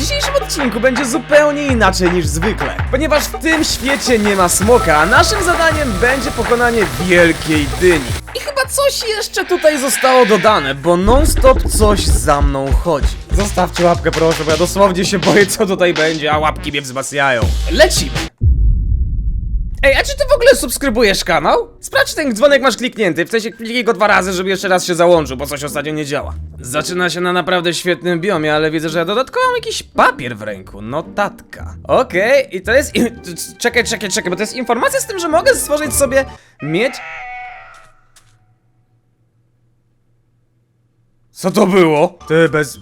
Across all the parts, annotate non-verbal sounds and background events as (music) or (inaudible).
dzisiejszym odcinku będzie zupełnie inaczej niż zwykle, ponieważ w tym świecie nie ma smoka, a naszym zadaniem będzie pokonanie wielkiej dyni. I chyba coś jeszcze tutaj zostało dodane, bo non-stop coś za mną chodzi. Zostawcie łapkę proszę, bo ja dosłownie się boję co tutaj będzie, a łapki mnie wzmacniają. Lecimy! Ej, a czy ty w ogóle subskrybujesz kanał? Sprawdź ten dzwonek masz kliknięty, w sensie kliknij go dwa razy, żeby jeszcze raz się załączył, bo coś ostatnio nie działa. Zaczyna się na naprawdę świetnym biomie, ale widzę, że ja dodatkowo mam jakiś papier w ręku, notatka. Okej, i to jest... Czekaj, czekaj, czekaj, bo to jest informacja z tym, że mogę stworzyć sobie mieć... Co to było? Ty bez...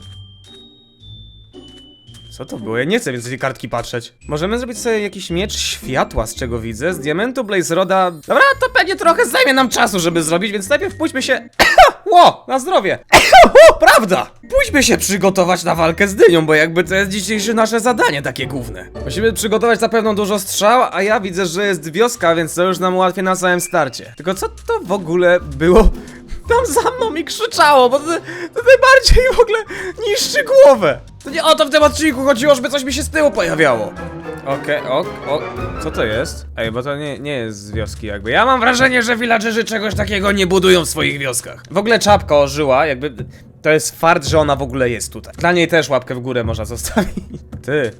Co to było? Ja nie chcę więcej kartki patrzeć. Możemy zrobić sobie jakiś miecz światła, z czego widzę, z diamentu Blaze Roda. Dobra, to pewnie trochę zajmie nam czasu, żeby zrobić, więc najpierw pójdźmy się... (coughs) Ło, na zdrowie! (coughs) prawda! Pójdźmy się przygotować na walkę z dynią, bo jakby to jest dzisiejsze nasze zadanie takie główne. Musimy przygotować na pewno dużo strzał, a ja widzę, że jest wioska, więc to już nam ułatwia na samym starcie. Tylko co to w ogóle było? Tam za mną mi krzyczało, bo to, to najbardziej w ogóle niszczy głowę. To nie o to w tym odcinku chodziło, żeby coś mi się z tyłu pojawiało. Okej, ok, o, co to jest? Ej, bo to nie, nie jest z wioski jakby. Ja mam wrażenie, że villagerzy czegoś takiego nie budują w swoich wioskach. W ogóle czapka ożyła, jakby... To jest fart, że ona w ogóle jest tutaj. Dla niej też łapkę w górę można zostawić. (laughs) Ty.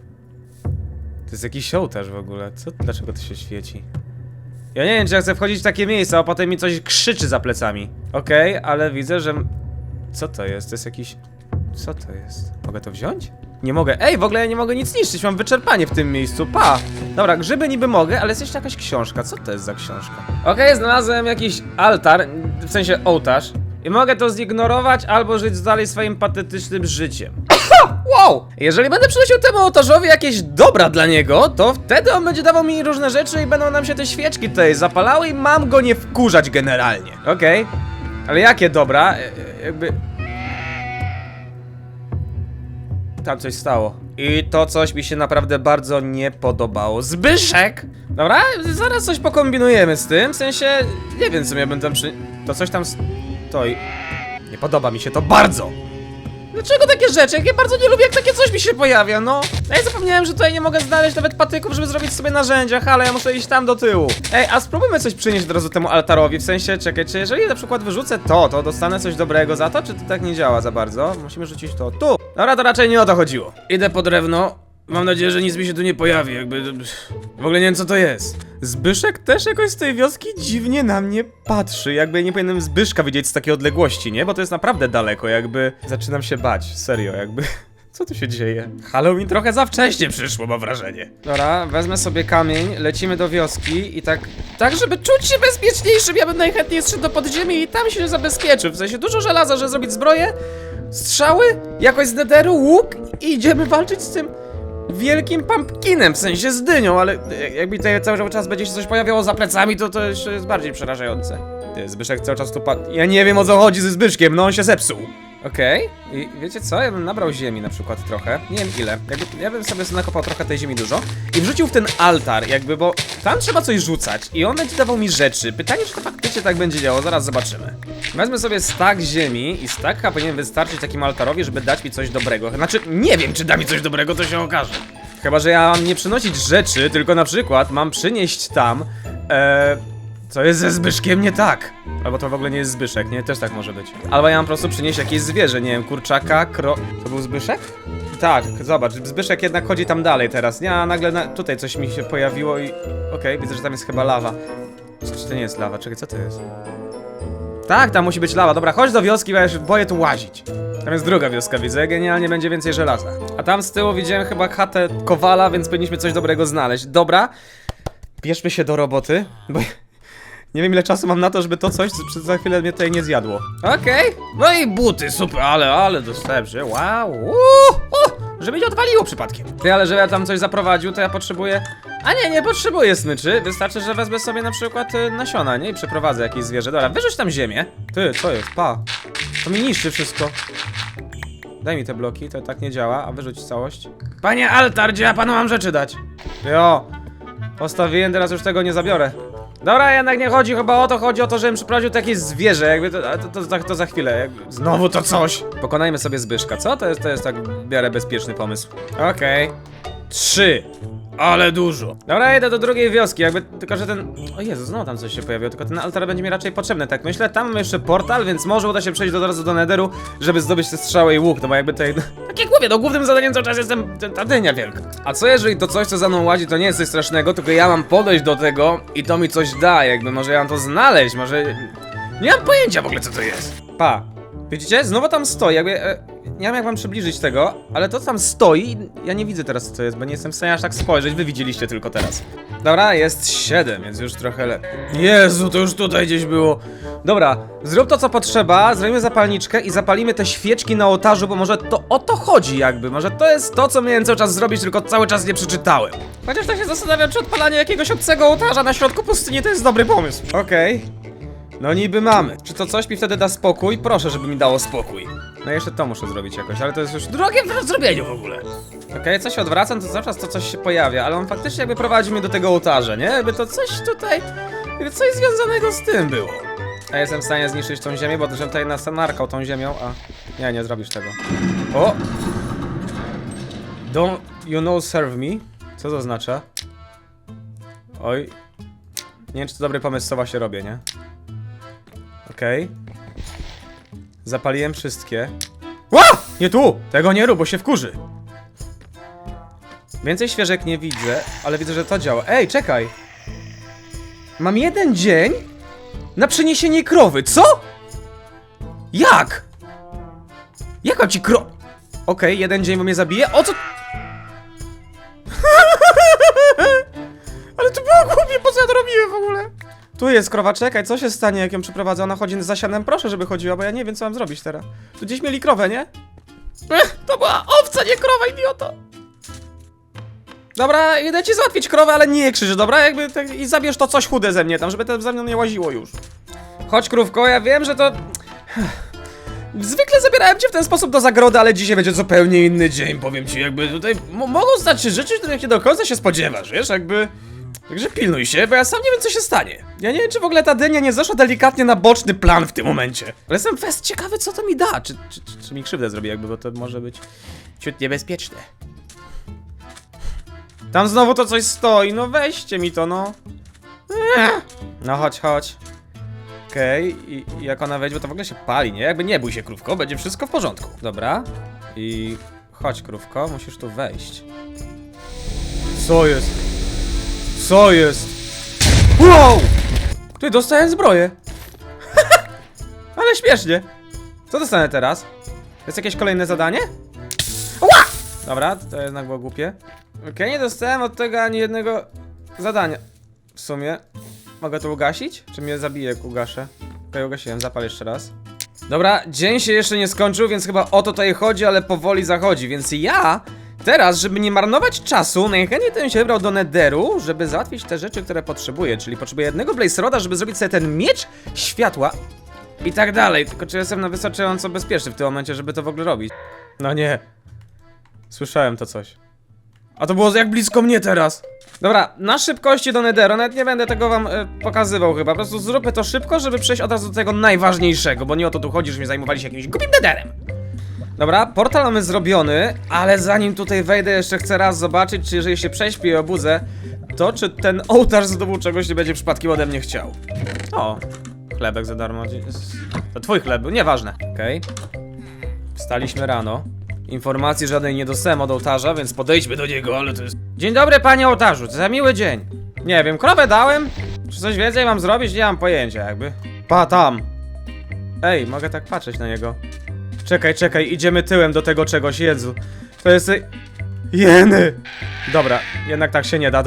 To jest jakiś ołtarz w ogóle. Co? Dlaczego to się świeci? Ja nie wiem, czy ja chcę wchodzić w takie miejsca, a potem mi coś krzyczy za plecami. Okej, ale widzę, że... Co to jest? To jest jakiś... Co to jest? Mogę to wziąć? Nie mogę. Ej, w ogóle ja nie mogę nic niszczyć, mam wyczerpanie w tym miejscu. Pa! Dobra, grzyby niby mogę, ale jest jeszcze jakaś książka. Co to jest za książka? Okej, znalazłem jakiś altar, w sensie ołtarz. I mogę to zignorować albo żyć dalej swoim patetycznym życiem. (coughs) Wow! Jeżeli będę przynosił temu ołtarzowi jakieś dobra dla niego, to wtedy on będzie dawał mi różne rzeczy i będą nam się te świeczki tutaj zapalały i mam go nie wkurzać generalnie. Okej. Ale jakie dobra? E, e, Jakby... Tam coś stało. I to coś mi się naprawdę bardzo nie podobało. Zbyszek! Dobra, zaraz coś pokombinujemy z tym, w sensie... Nie wiem, co ja bym tam przy... To coś tam stoi. Nie podoba mi się to bardzo! Dlaczego takie rzeczy? Jak ja bardzo nie lubię, jak takie coś mi się pojawia, no. Ja zapomniałem, że tutaj nie mogę znaleźć nawet patyków, żeby zrobić sobie narzędzia, ale ja muszę iść tam do tyłu. Ej, a spróbujmy coś przynieść od razu temu altarowi, w sensie, czekaj, czy jeżeli na przykład wyrzucę to, to dostanę coś dobrego za to, czy to tak nie działa za bardzo? Musimy rzucić to tu. Dobra, to raczej nie o to chodziło. Idę po drewno. Mam nadzieję, że nic mi się tu nie pojawi, jakby... W ogóle nie wiem, co to jest. Zbyszek też jakoś z tej wioski dziwnie na mnie patrzy, jakby nie powinienem Zbyszka widzieć z takiej odległości, nie? Bo to jest naprawdę daleko, jakby... Zaczynam się bać, serio, jakby... (laughs) Co tu się dzieje? Halloween trochę za wcześnie przyszło, mam wrażenie. Dobra, wezmę sobie kamień, lecimy do wioski i tak... Tak, żeby czuć się bezpieczniejszym, ja bym najchętniej zszedł do podziemi i tam się zabezpieczył. W sensie dużo żelaza, żeby zrobić zbroję, strzały, jakoś z nederu, łuk i idziemy walczyć z tym wielkim pumpkinem, w sensie z dynią, ale jakby tutaj cały czas będzie się coś pojawiało za plecami, to to jeszcze jest bardziej przerażające. Zbyszek cały czas tu pa... Ja nie wiem o co chodzi ze Zbyszkiem, no on się zepsuł. Okej, i wiecie co? Ja bym nabrał ziemi na przykład trochę, nie wiem ile, jakby, ja bym sobie nakopał trochę tej ziemi dużo i wrzucił w ten altar jakby, bo tam trzeba coś rzucać i on będzie dawał mi rzeczy. Pytanie, czy to faktycznie tak będzie działało, zaraz zobaczymy. Wezmę sobie stak ziemi i stak chyba powinien wystarczyć takiemu altarowi, żeby dać mi coś dobrego. Znaczy, nie wiem, czy da mi coś dobrego, to się okaże. Chyba, że ja mam nie przynosić rzeczy, tylko na przykład mam przynieść tam, e, co jest ze Zbyszkiem nie tak. Albo to w ogóle nie jest Zbyszek, nie? Też tak może być. Albo ja mam po prostu przynieść jakieś zwierzę, nie wiem, kurczaka, kro... To był Zbyszek? Tak, zobacz, Zbyszek jednak chodzi tam dalej teraz, nie? A nagle na... tutaj coś mi się pojawiło i... Okej, widzę, że tam jest chyba lawa. Czy to nie jest lawa? Czekaj, co to jest? Tak, tam musi być lawa. Dobra, chodź do wioski, bo ja się boję tu łazić. Tam jest druga wioska, widzę, genialnie będzie więcej żelaza. A tam z tyłu widziałem chyba chatę Kowala, więc powinniśmy coś dobrego znaleźć. Dobra, bierzmy się do roboty, bo nie wiem ile czasu mam na to, żeby to coś przez za chwilę mnie tutaj nie zjadło. Okej, no i buty, super, ale, ale dostałem się, wow, żeby nie odwaliło przypadkiem. Ty, ale że ja tam coś zaprowadził, to ja potrzebuję... A nie, nie potrzebuję smyczy, wystarczy, że wezmę sobie na przykład y, nasiona, nie? I przeprowadzę jakieś zwierzę. Dobra, wyrzuć tam ziemię. Ty, co jest? Pa. To mi niszczy wszystko. Daj mi te bloki, to tak nie działa, a wyrzuć całość. Panie altar, gdzie ja panu mam rzeczy dać? Jo. Postawiłem, teraz już tego nie zabiorę. Dobra, jednak nie chodzi chyba o to, chodzi o to, żebym przyprowadził to jakieś zwierzę, jakby to, to, to, to, to za chwilę, jakby znowu to coś. Pokonajmy sobie Zbyszka, co? To jest, to jest tak w miarę bezpieczny pomysł. Okej. Trzy. Ale dużo. Dobra, jedę do drugiej wioski, jakby, tylko że ten... O Jezu, znowu tam coś się pojawiło, tylko ten altar będzie mi raczej potrzebny, tak myślę. Tam mam jeszcze portal, więc może uda się przejść od razu do Netheru, żeby zdobyć te strzały i łuk, no bo jakby tutaj... (laughs) Tak jak mówię, no głównym zadaniem cały czas jestem ta dynia wielka. A co jeżeli to coś, co za mną łazi, to nie jest coś strasznego, tylko ja mam podejść do tego i to mi coś da, jakby może ja mam to znaleźć, może... Nie mam pojęcia w ogóle co to jest. Pa. Widzicie? Znowu tam stoi, jakby... E, nie wiem jak wam przybliżyć tego, ale to tam stoi, ja nie widzę teraz co to jest, bo nie jestem w stanie aż tak spojrzeć, wy widzieliście tylko teraz. Dobra, jest 7, więc już trochę lepiej. Jezu, to już tutaj gdzieś było. Dobra, zrób to co potrzeba, zrobimy zapalniczkę i zapalimy te świeczki na ołtarzu, bo może to o to chodzi jakby, może to jest to, co miałem cały czas zrobić, tylko cały czas nie przeczytałem. Chociaż tak się zastanawiam, czy odpalanie jakiegoś obcego ołtarza na środku pustyni to jest dobry pomysł. Okej. No niby mamy. Czy to coś mi wtedy da spokój? Proszę, żeby mi dało spokój. No jeszcze to muszę zrobić jakoś, ale to jest już drogie w zrobieniu w ogóle. Okej, coś odwracam, to cały czas to coś się pojawia, ale on faktycznie jakby prowadzi mnie do tego ołtarza, nie? Jakby to coś tutaj, jakby coś związanego z tym było. A jestem w stanie zniszczyć tą ziemię, bo żebym tutaj nas narkał tą ziemią, a... Nie, nie zrobisz tego. O! Don't you know serve me? Co to oznacza? Oj. Nie wiem, czy to dobry pomysł, co właśnie robię, nie? Okej. Zapaliłem wszystkie. Ła! Nie tu! Tego nie rób, bo się wkurzy. Więcej świeżek nie widzę, ale widzę, że to działa. Ej, czekaj! Mam jeden dzień na przeniesienie krowy. Co? Jak? Jaka ci kro... Okej, jeden dzień, bo mnie zabije. O co... (laughs) ale to było głupie, po co ja to robiłem w ogóle? Tu jest krowa, czekaj, co się stanie, jak ją przyprowadzę? Ona chodzi za sianem, proszę, żeby chodziła, bo ja nie wiem, co mam zrobić teraz. Tu gdzieś mieli krowę, nie? Ech, to była owca, nie krowa, idioto! Dobra, idę ci załatwić krowę, ale nie krzyż, dobra? Jakby tak, i zabierz to coś chude ze mnie tam, żeby to ze mną nie łaziło już. Chodź, krówko, ja wiem, że to... Zwykle zabierałem cię w ten sposób do zagrody, ale dzisiaj będzie zupełnie inny dzień, powiem ci, jakby tutaj mo- mogą stać się rzeczy, których nie do końca się spodziewasz, wiesz, jakby... Także pilnuj się, bo ja sam nie wiem, co się stanie. Ja nie wiem, czy w ogóle ta dynia nie zeszła delikatnie na boczny plan w tym momencie. Ale jestem fest ciekawy, co to mi da. Czy, czy, czy, czy mi krzywdę zrobi, jakby, bo to może być ciut niebezpieczne. Tam znowu to coś stoi, no weźcie mi to, no. Ech. No chodź, chodź. Okej, i, i jak ona wejdzie, bo to w ogóle się pali, nie? Jakby nie bój się, krówko, będzie wszystko w porządku. Dobra. I chodź, krówko, musisz tu wejść. Co jest? Co jest? Wow! Ty dostałem zbroję. (laughs) Ale śmiesznie. Co dostanę teraz? Jest jakieś kolejne zadanie? Ła! Dobra, to jednak było głupie. Okej, nie dostałem od tego ani jednego zadania. W sumie. Mogę to ugasić? Czy mnie zabije, jak ugaszę? Okej, ugasiłem, zapal jeszcze raz. Dobra, dzień się jeszcze nie skończył, więc chyba o to tutaj chodzi, ale powoli zachodzi, więc ja teraz, żeby nie marnować czasu, najchętniej bym się wybrał do Netheru, żeby załatwić te rzeczy, które potrzebuję, czyli potrzebuję jednego Blaze Roda, żeby zrobić sobie ten miecz światła i tak dalej, tylko czy jestem na wystarczająco bezpieczny w tym momencie, żeby to w ogóle robić? No nie. Słyszałem to coś. A to było jak blisko mnie teraz. Dobra, na szybkości do Netheru, nawet nie będę tego wam e, pokazywał chyba, po prostu zróbmy to szybko, żeby przejść od razu do tego najważniejszego, bo nie o to tu chodzi, żeśmy zajmowali się jakimś głupim Netherem. Dobra, portal mamy zrobiony, ale zanim tutaj wejdę, jeszcze chcę raz zobaczyć, czy jeżeli się prześpię i obudzę, to czy ten ołtarz zdobył czegoś nie będzie przypadkiem ode mnie chciał. O, chlebek za darmo. To twój chleb był, nieważne. Okej. Wstaliśmy rano. Informacji żadnej nie dostałem od ołtarza, więc podejdźmy do niego, ale to jest... Dzień dobry, panie ołtarzu, co za miły dzień. Nie wiem, krowę dałem? Czy coś więcej mam zrobić? Nie mam pojęcia, jakby. Pa, tam. Ej, mogę tak patrzeć na niego. Czekaj, czekaj, idziemy tyłem do tego czegoś, Jezu. To jest... Jeny! Dobra, jednak tak się nie da.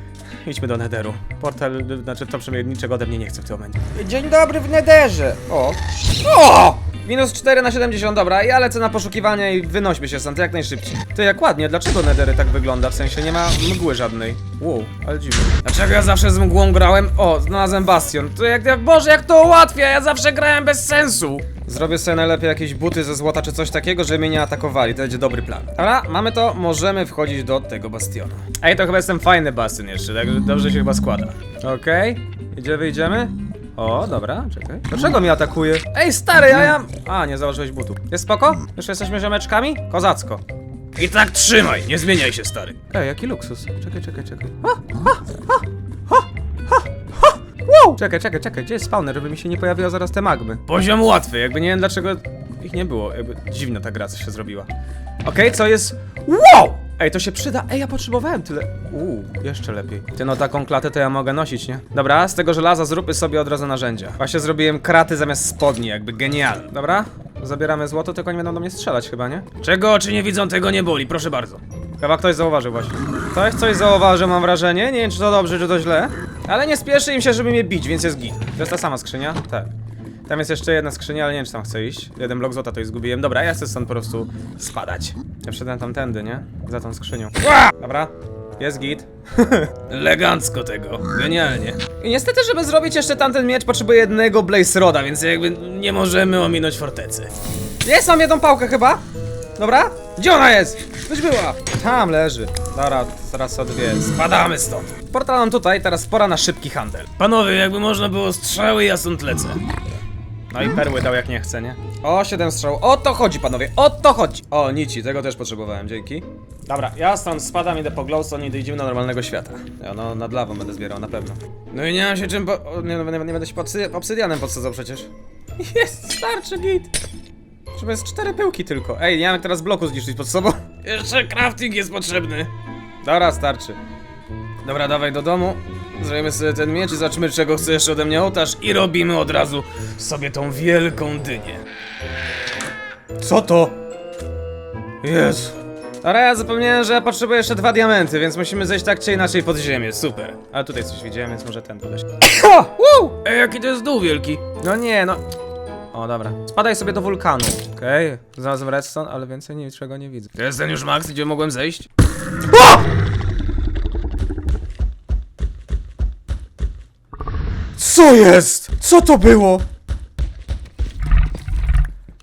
(laughs) Idźmy do Netheru. Portal, znaczy to przynajmniej niczego ode mnie nie chce w tym momencie. Dzień dobry w Netherze! O! O! Minus 4 na 70, dobra, ja lecę na poszukiwanie i wynośmy się stąd jak najszybciej. Ty, jak ładnie, dlaczego Nedery tak wygląda? W sensie nie ma mgły żadnej. Wow, ale dziwne. Dlaczego ja zawsze z mgłą grałem? O, znalazłem bastion. To jak, jak, Boże, jak to ułatwia, ja zawsze grałem bez sensu. Zrobię sobie najlepiej jakieś buty ze złota czy coś takiego, żeby mnie nie atakowali, to będzie dobry plan. Dobra, mamy to, możemy wchodzić do tego bastionu. Ej, to chyba jestem fajny bastion jeszcze, tak dobrze się chyba składa. Okej, gdzie wyjdziemy? O, dobra, czekaj. Dlaczego mnie atakuje? Ej, stary, ja ja... A, nie założyłeś butów. Jest spoko? Już jesteśmy ziomeczkami? Kozacko. I tak trzymaj, nie zmieniaj się, stary. Ej, jaki luksus. Czekaj, czekaj, czekaj. Ha, ha, ha, ha, ha, ha. Wow! Czekaj, czekaj, czekaj, gdzie jest spawner, żeby mi się nie pojawiła zaraz te magmy? Poziom łatwy, jakby nie wiem dlaczego ich nie było, jakby dziwna ta gra coś się zrobiła. Okej, co jest... Wow! Ej, to się przyda. Ej, ja potrzebowałem tyle. Uuu, jeszcze lepiej. Ty no taką klatę to ja mogę nosić, nie? Dobra, z tego żelaza zróbmy sobie od razu narzędzia. Właśnie zrobiłem kraty zamiast spodni, jakby genialne. Dobra? Zabieramy złoto, tylko nie będą do mnie strzelać chyba, nie? Czego oczy nie widzą, tego nie boli, proszę bardzo. Chyba ktoś zauważył właśnie. Ktoś coś zauważył, mam wrażenie. Nie wiem, czy to dobrze, czy to źle. Ale nie spieszy im się, żeby mnie bić, więc jest git. To jest ta sama skrzynia? Tak. Tam jest jeszcze jedna skrzynia, ale nie wiem, czy tam chcę iść. Jeden blok złota to już zgubiłem. Dobra, ja chcę stąd po prostu spadać. Ja wszedłem tamtędy, nie? Za tą skrzynią. Dobra. Jest git. (laughs) Elegancko tego. Genialnie. I niestety, żeby zrobić jeszcze tamten miecz, potrzebuję jednego Blaze Roda, więc jakby nie możemy ominąć fortecy. Jest, mam jedną pałkę chyba. Dobra? Gdzie ona jest? Gdzieś była. Tam leży. Dobra, zaraz o dwie. Spadamy stąd. Portal nam tutaj, teraz pora na szybki handel. Panowie, jakby można było strzały, ja stąd lecę. No i perły dał jak nie chce, nie? O, 7 strzał. O to chodzi, panowie, o to chodzi. O, nici, tego też potrzebowałem, dzięki. Dobra, ja stąd spadam, idę po glowstone i dojdziemy do normalnego świata. Ja no, nad lawą będę zbierał, na pewno. No i nie mam się czym po... o, Nie, no, nie, nie będę się podsy... obsydianem podsadzał przecież. (laughs) Jest, starczy git. Trzeba jest cztery pyłki tylko. Ej, nie mam teraz bloku zniszczyć pod sobą. (laughs) Jeszcze crafting jest potrzebny. Dobra, starczy. Dobra, dawaj do domu. Zrobimy sobie ten miecz i zobaczymy, czego chce jeszcze ode mnie ołtarz. I robimy od razu sobie tą wielką dynię. Co to? Jezu. Dobra, ja zapomniałem, że ja potrzebuję jeszcze dwa diamenty, więc musimy zejść tak czy inaczej pod ziemię. Super. Ale tutaj coś widziałem, więc może ten podejść. Woo! Ej, jaki to jest dół wielki. No nie, no. O, dobra. Spadaj sobie do wulkanu. Okej, okay. znalazłem redstone, ale więcej niczego nie widzę. Jest ten już max, gdzie mogłem zejść? O! Co jest? Co to było?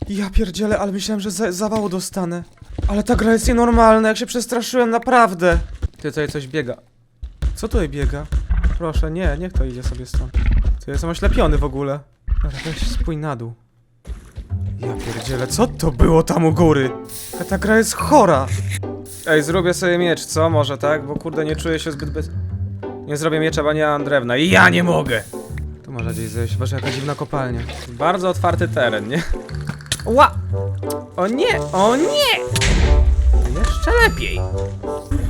Ja pierdzielę, ale myślałem, że za zawału dostanę. Ale ta gra jest nienormalna, jak się przestraszyłem, naprawdę. Ty tutaj coś biega. Co tutaj biega? Proszę, nie, niech to idzie sobie stąd. To jestem oślepiony w ogóle. Dobra, weź spój na dół. Ja pierdzielę, co to było tam u góry? Ta, ta gra jest chora. Ej, zrobię sobie miecz, co? Może tak? Bo kurde, nie czuję się zbyt bez... Nie zrobię miecza, bo nie mam drewna. I ja nie mogę! Tu może gdzieś zejść, boże, jaka dziwna kopalnia. Bardzo otwarty teren, nie? Ła! O nie! O nie! Jeszcze lepiej!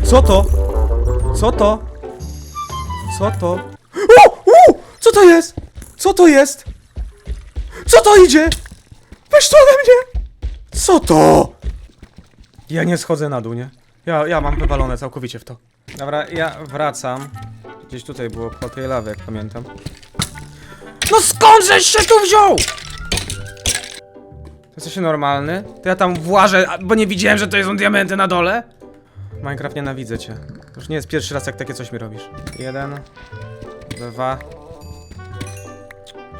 Co to? Co to? Co to? O! U! Co to jest? Co to jest? Co to idzie? Weź to ode mnie! Co to? Ja nie schodzę na dół, nie? Ja, ja mam wywalone całkowicie w to. Dobra, ja wracam. Gdzieś tutaj było po tej lawy, jak pamiętam. No skąd żeś się tu wziął? To jesteś normalny? To ja tam włażę, a- bo nie widziałem, że to są diamenty na dole? Minecraft nienawidzę cię. Już nie jest pierwszy raz, jak takie coś mi robisz. Jeden, dwa.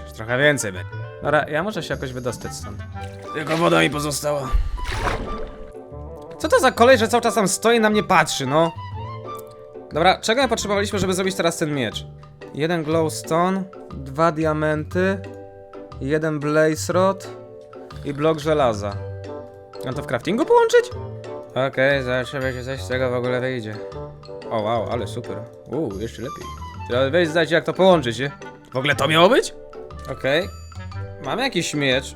Już trochę więcej będzie. Dobra, ja muszę się jakoś wydostać stąd. Tylko woda mi pozostała. Co to za kolej, że cały czas tam stoi i na mnie patrzy, no? Dobra, czego my potrzebowaliśmy, żeby zrobić teraz ten miecz? Jeden glowstone, dwa diamenty, jeden blaze rod i blok żelaza. Mam to w craftingu połączyć? Okej, zobaczymy, czy coś z tego w ogóle wyjdzie. O wow, ale super. Uuu, jeszcze lepiej. Trzeba weź zdać jak to połączyć, nie? W ogóle to miało być? Okej. Mamy jakiś miecz,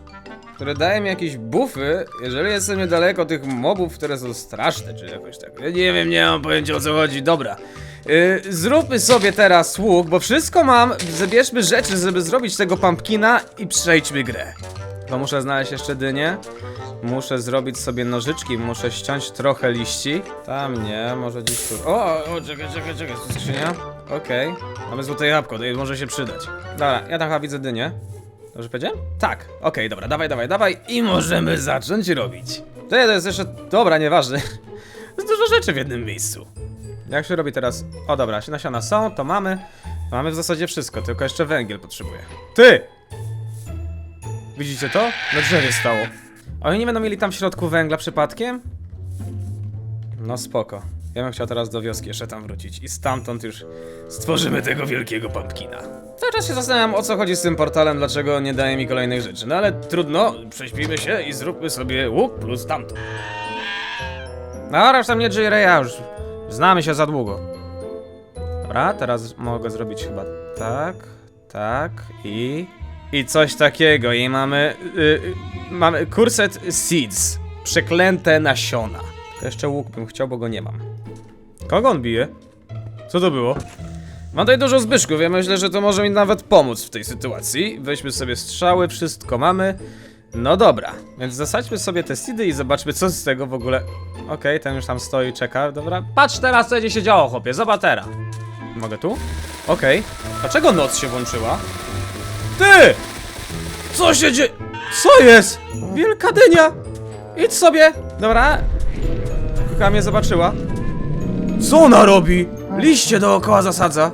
który daje mi jakieś buffy, jeżeli jestem niedaleko tych mobów, które są straszne, czy jakoś tak. Ja nie wiem, nie mam pojęcia o co chodzi. Dobra. Yy, zróbmy sobie teraz łuk, bo wszystko mam. Zabierzmy rzeczy, żeby zrobić tego pumpkina i przejdźmy grę. Bo muszę znaleźć jeszcze dynię. Muszę zrobić sobie nożyczki, muszę ściąć trochę liści. Tam nie, może gdzieś tu. O, o, czekaj, czekaj, czekaj, skrzynia. Okej. Mamy złote jabłko, to może się przydać. Dobra, ja tam chyba widzę dynię. Dobrze powiedziałem? Tak. Okej, dobra, dawaj, dawaj, dawaj i możemy zacząć robić. To jest jeszcze... Dobra, nieważne. (laughs) Jest dużo rzeczy w jednym miejscu. Jak się robi teraz? O dobra, nasiona są, to mamy. Mamy w zasadzie wszystko, tylko jeszcze węgiel potrzebuję. Ty! Widzicie to? Na drzewie stało. Oni nie będą mieli tam w środku węgla przypadkiem? No spoko. Ja bym chciał teraz do wioski jeszcze tam wrócić i stamtąd już stworzymy tego wielkiego pumpkina. Cały czas się zastanawiam o co chodzi z tym portalem, dlaczego nie daje mi kolejnych rzeczy. No ale trudno, prześpijmy się i zróbmy sobie łuk plus tamto. No, już tam nie J. Reya, już znamy się za długo. Dobra, teraz mogę zrobić chyba tak, tak i... I coś takiego i mamy... Yy, mamy Cursed Seeds. Przeklęte nasiona. To jeszcze łuk bym chciał, bo go nie mam. Kogo on bije? Co to było? Mam tutaj dużo zbyszków, ja myślę, że to może mi nawet pomóc w tej sytuacji. Weźmy sobie strzały, wszystko mamy. No dobra, więc zasadźmy sobie te seedy i zobaczmy co z tego w ogóle... Okej, ten już tam stoi, czeka, dobra. Patrz teraz co będzie się działo, chłopie, zobacz teraz. Mogę tu? Okej. Dlaczego noc się włączyła? Ty! Co się dzieje? Co jest? Wielka dynia! Idź sobie! Dobra. Kuka mnie zobaczyła. Co ona robi? Liście dookoła zasadza.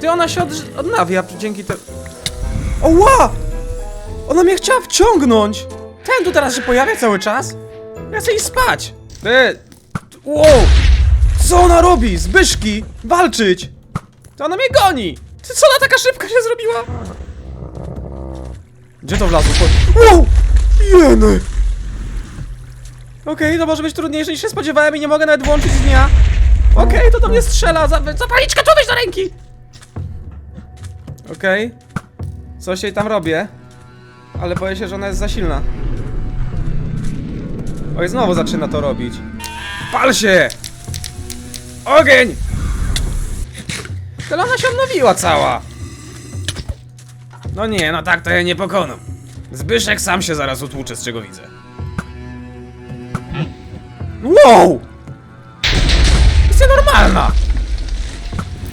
Ty, ona się od, odnawia dzięki temu. Oła! Ona mnie chciała wciągnąć! Ten tu teraz się pojawia cały czas? Ja chcę iść spać! Ty! Wow! Co ona robi? Zbyszki! Walczyć! To ona mnie goni! Ty co ona taka szybka się zrobiła? Gdzie to wlazło? Wow! Jeny! Okej, to może być trudniejsze niż się spodziewałem i nie mogę nawet włączyć dnia. Okej, to do mnie strzela. Za, zapalniczkę tu weź do ręki! Okej. Coś jej tam robię. Ale boję się, że ona jest za silna. Oj, znowu zaczyna to robić. Pal się! Ogień! Ale ona się odnowiła cała. No nie, no tak to ja nie pokonam. Zbyszek sam się zaraz utłucze, z czego widzę. Wow! Jest normalna!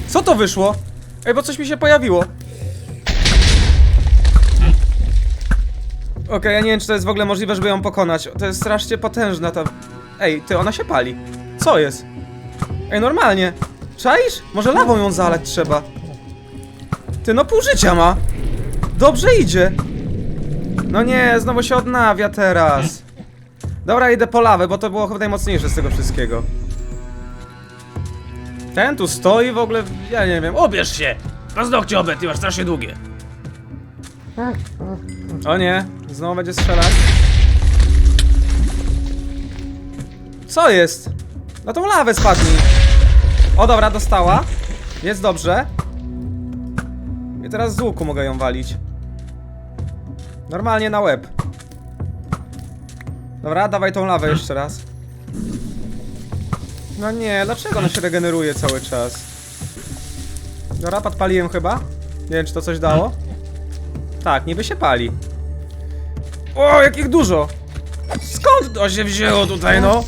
Co to wyszło? Ej, bo coś mi się pojawiło. Okej, ja nie wiem, czy to jest w ogóle możliwe, żeby ją pokonać. To jest strasznie potężna ta... Ej, ty, ona się pali. Co jest? Ej, normalnie. Czaisz? Może lawą ją zalać trzeba. Ty, no pół życia ma. Dobrze idzie. No nie, znowu się odnawia teraz. Dobra, idę po lawę, bo to było chyba najmocniejsze z tego wszystkiego. Ten tu stoi w ogóle, ja nie wiem. Ubierz się! Paznokcie obet, ty masz strasznie długie. O nie, znowu będzie strzelać. Co jest? Na tą lawę spadnij. O dobra, dostała. Jest dobrze. I teraz z łuku mogę ją walić. Normalnie na łeb. Dobra, dawaj tą lawę jeszcze raz. No nie, dlaczego ona się regeneruje cały czas? Dobra, podpaliłem chyba. Nie wiem, czy to coś dało. Tak, niby się pali. O, jakich dużo! Skąd to się wzięło tutaj, no?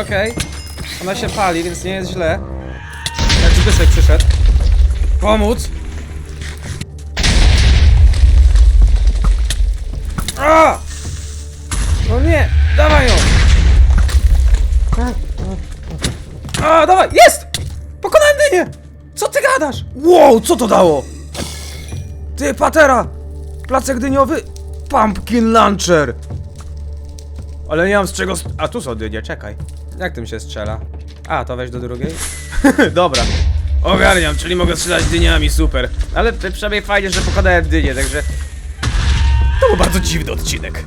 Okej. Ona się pali, więc nie jest źle. Jak Zbyszek przyszedł. Pomóc! A! No nie! Dawaj ją! A, dawaj! Jest! Gadasz? Wow, co to dało? Ty, patera! Placek dyniowy? Pumpkin Launcher! Ale nie mam z czego... A, tu są dynie, czekaj. Jak tym się strzela? A, to weź do drugiej? (laughs) Dobra. Ogarniam, czyli mogę strzelać dyniami, super. Ale przynajmniej fajnie, że pokonałem dynię, także... To był bardzo dziwny odcinek.